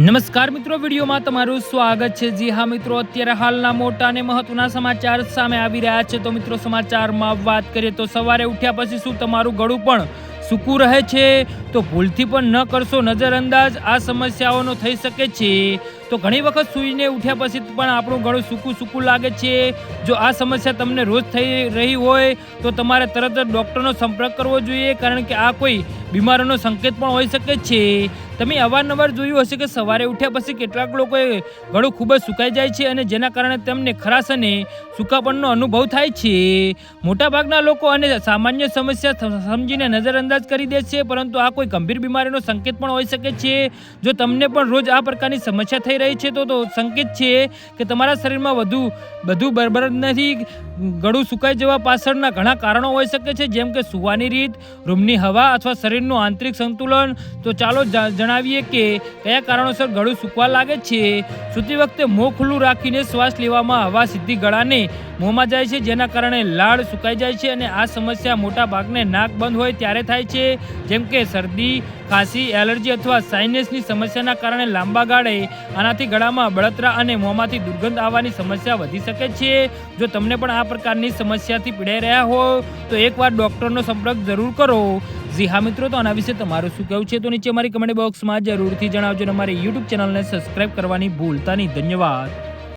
નમસ્કાર મિત્રો, વિડીયોમાં તમારું સ્વાગત છે. જી હા મિત્રો, અત્યારે હાલના મોટા અને મહત્વના સમાચાર સામે આવી રહ્યા છે. તો મિત્રો, સમાચારમાં વાત કરીએ તો સવારે ઉઠ્યા પછી શું તમારું ગળું પણ સૂકું રહે છે? તો ભૂલથી પણ ન કરશો. નજરઅંદાજ આ સમસ્યાઓનો થઈ શકે છે. તો ઘણી વખત સૂઈને ઉઠ્યા પછી પણ આપણું ગળું સૂકું સૂકું લાગે છે. જો આ સમસ્યા તમને રોજ થઈ રહી હોય, તો તમારે તરત જ ડૉક્ટરનો સંપર્ક કરવો જોઈએ, કારણ કે આ કોઈ બીમારીનો સંકેત પણ હોઈ શકે છે. તમે અવારનવાર જોયું હશે કે સવારે ઉઠ્યા પછી કેટલાક લોકોએ ગળું ખૂબ જ સુકાઈ જાય છે અને જેના કારણે તેમને ખરાશ અને સુકાપણનો અનુભવ થાય છે. મોટાભાગના લોકો અને સામાન્ય સમસ્યા સમજીને નજરઅંદાજ કરી દે છે, પરંતુ આ કોઈ ગંભીર બીમારીનો સંકેત પણ હોઈ શકે છે. જો તમને પણ રોજ આ પ્રકારની સમસ્યા થઈ રહી છે તો તો સંકેત છે કે તમારા શરીરમાં વધુ બધું બરબર નથી ગળું સુકાઈ જવા પાછળના ઘણા કારણો હોઈ શકે છે, જેમ કે સુવાની રીત, રૂમની હવા અથવા શરીરનું આંતરિક સંતુલન. તો ચાલો જણાવીએ કે કયા કારણોસર ગળું સૂકવા લાગે છે? સૂતી વખતે મોં ખુલ્લું રાખીને શ્વાસ લેવામાં હવા સીધી ગળાને મોંમાં જાય છે, જેના કારણે લાળ સુકાઈ જાય છે અને આ સમસ્યા મોટા ભાગને નાક બંધ હોય ત્યારે થાય છે. જેમ કે શરદી, ખાંસી, એલર્જી અથવા સાઇનસની સમસ્યાના કારણે લાંબા ગાળે આનાથી ગળામાં બળતરા અને મોંમાંથી દુર્ગંધ આવવાની સમસ્યા વધી શકે છે. જો તમને પણ આ પ્રકારની સમસ્યાથી પીડાઈ રહ્યા હો, તો એકવાર ડૉક્ટરનો સંપર્ક જરૂર કરો. જી હા મિત્રો, તો આના વિશે તમારું શું કહેવું છે? તો નીચે મારી કમેન્ટ બોક્સમાં જરૂરથી જણાવજો અને અમારી યુટ્યુબ ચેનલને સબસ્ક્રાઈબ કરવાની ભૂલતા નહીં ધન્યવાદ.